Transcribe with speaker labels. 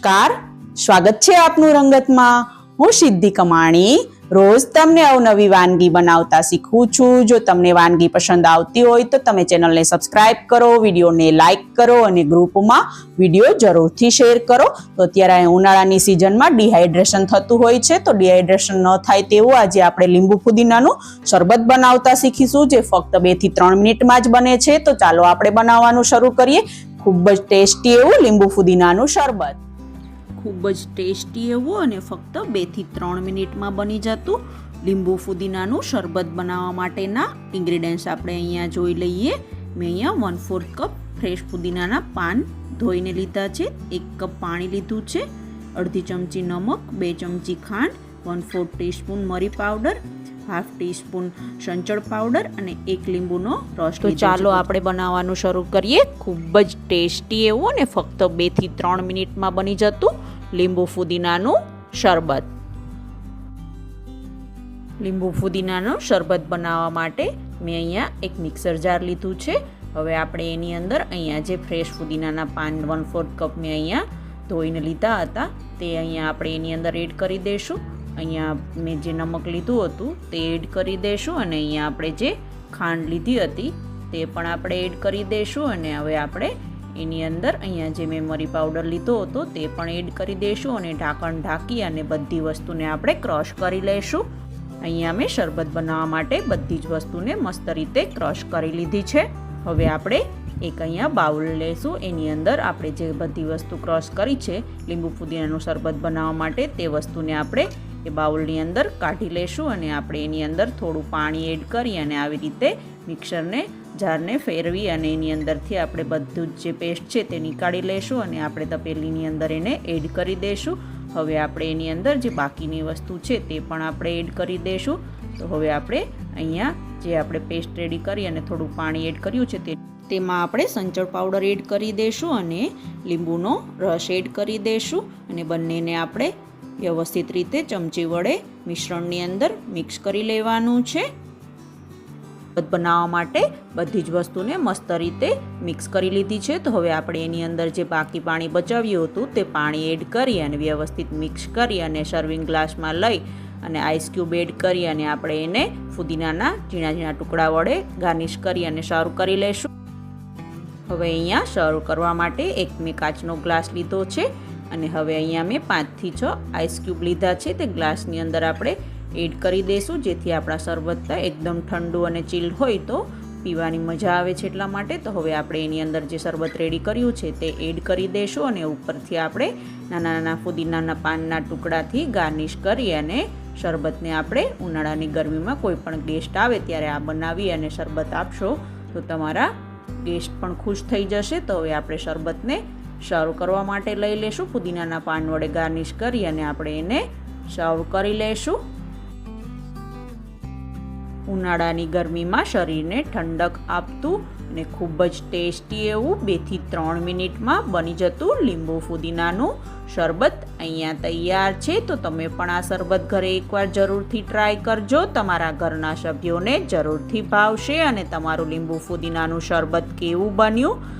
Speaker 1: નમસ્કાર. સ્વાગત છે આપનું રંગતમાં. હું સિદ્ધિ કમાણી. રોજ તમને અવનવી વાનગી બનાવતા શીખું છું. જો તમને વાનગી પસંદ આવતી હોય તો તમે ચેનલને સબસ્ક્રાઇબ કરો, વિડીયોને લાઇક કરો અને ગ્રુપમાં વીડિયો જરૂરથી શેર કરો. તો અત્યારે ઉનાળાની સિઝનમાં ડિહાઇડ્રેશન થતું હોય છે. તો ડિહાઇડ્રેશન ન થાય તેવું આજે આપણે લીંબુ ફુદીનાનું શરબત બનાવતા શીખીશું, જે ફક્ત બેથી ત્રણ મિનિટમાં જ બને છે. તો ચાલો આપણે બનાવવાનું શરૂ કરીએ. ખૂબ જ ટેસ્ટી એવું લીંબુ ફુદીનાનું શરબત. ખૂબ જ ટેસ્ટી એવું અને ફક્ત બેથી ત્રણ મિનિટમાં બની જતું લીંબુ ફુદીનાનું શરબત બનાવવા માટેના ઇન્ગ્રીડિયન્ટ્સ આપણે અહીંયા જોઈ લઈએ. મેં અહીંયા વન ફોર્થ કપ ફ્રેશ ફુદીનાના પાન ધોઈને લીધા છે, એક કપ પાણી લીધું છે, અડધી ચમચી નમક, બે ચમચી ખાંડ વન ફોર્થ ટીસ્પૂન મરી પાવડર હાફ ટીસ્પૂન સંચળ પાવડર અને એક લીંબુનો રસ તો ચાલો આપણે બનાવવાનું શરૂ કરીએ. ખૂબ જ ટેસ્ટી એવું અને ફક્ત બેથી ત્રણ મિનિટમાં બની જતું લીંબુ ફુદીનાનું શરબત. લીંબુ ફુદીનાનું શરબત બનાવવા માટે મેં અહીંયા એક મિક્સર જાર લીધું છે. હવે આપણે એની અંદર અહીંયા જે ફ્રેશ ફુદીનાના પાન વન ફોર્થ કપ મેં અહીંયા ધોઈને લીધા હતા તે અહીંયા આપણે એની અંદર એડ કરી દઈશું. અહીંયા મેં જે નમક લીધું હતું તે એડ કરી દઈશું અને અહીંયા આપણે જે ખાંડ લીધી હતી તે પણ આપણે એડ કરી દઈશું અને હવે આપણે એની અંદર અહીંયા જે મેં મરી પાવડર લીધો હતો તે પણ એડ કરી દઈશું અને ઢાંકણ ઢાંકી અને બધી વસ્તુને આપણે ક્રશ કરી લઈશું અહીંયા મેં શરબત બનાવવા માટે બધી જ વસ્તુને મસ્ત રીતે ક્રશ કરી લીધી છે. હવે આપણે એક અહીંયા બાઉલ લેશું, એની અંદર આપણે જે બધી વસ્તુ ક્રોસ કરી છે, લીંબુ ફુદીનાનું શરબત બનાવવા માટે તે વસ્તુને આપણે એ બાઉલની અંદર કાઢી લેશું અને આપણે એની અંદર થોડું પાણી એડ કરી અને આવી રીતે મિક્સરને, જારને ફેરવી અને એની અંદરથી આપણે બધું જ જે પેસ્ટ છે તે નીકાળી લેશું અને આપણે તપેલીની અંદર એને એડ કરી દઈશું હવે આપણે એની અંદર જે બાકીની વસ્તુ છે તે પણ આપણે એડ કરી દઈશું તો હવે આપણે અહીંયા જે આપણે પેસ્ટ રેડી કરી અને થોડું પાણી એડ કર્યું છે તે, તેમાં આપણે સંચળ પાવડર એડ કરી દઈશું અને લીંબુનો રસ એડ કરી દઈશું અને બંનેને આપણે વ્યવસ્થિત રીતે ચમચી વડે મિશ્રણની અંદર મિક્સ કરી લેવાનું છે. બનાવવા માટે બધી જ વસ્તુને મસ્ત રીતે મિક્સ કરી લીધી છે. તો હવે આપણે એની અંદર જે બાકી પાણી બચાવ્યું હતું તે પાણી એડ કરી અને વ્યવસ્થિત મિક્સ કરી અને સર્વિંગ ગ્લાસમાં લઈ અને આઈસ ક્યુબ એડ કરી અને આપણે એને ફુદીનાના ઝીણા ઝીણા ટુકડા વડે ગાર્નિશ કરી અને સર્વ કરી લઈશું હવે અહીંયા સર્વ કરવા માટે એક મેં કાચનો ગ્લાસ લીધો છે. અને હવે અહીંયા મેં પાંચથી છ આઈસ ક્યુબ લીધા છે. તે ગ્લાસની અંદર આપણે એડ કરી દઈશું, જેથી આપણા શરબત એકદમ ઠંડુ અને ચીલ્ડ હોય તો પીવાની મજા આવે છે એટલા માટે. તો હવે આપણે એની અંદર જે શરબત રેડી કર્યું છે તે એડ કરી દઈશું અને ઉપરથી આપણે નાના નાના ફુદીનાના પાનના ટુકડાથી ગાર્નિશ કરી અને શરબતને આપણે ઉનાળાની ગરમીમાં કોઈ પણ ગેસ્ટ આવે ત્યારે આ બનાવી અને શરબત આપશો તો તમારા ગેસ્ટ પણ ખુશ થઈ જશે. તો હવે આપણે શરબતને સર્વ કરવા માટે લઈ લેશું. પુદીનાના પાન વડે ગાર્નિશ કરી અને આપણે એને સર્વ કરી લેશું. ઉનાળાની ગરમીમાં શરીરને ઠંડક આપતું અને ખૂબ જ ટેસ્ટી એવું બેથી ત્રણ મિનિટમાં બની જતું લીંબુ ફુદીનાનું શરબત અહીંયા તૈયાર છે. તો તમે પણ આ શરબત ઘરે એકવાર જરૂરથી ટ્રાય કરજો. તમારા ઘરના સભ્યોને જરૂરથી ભાવશે અને તમારું લીંબુ ફુદીનાનું શરબત કેવું બન્યું?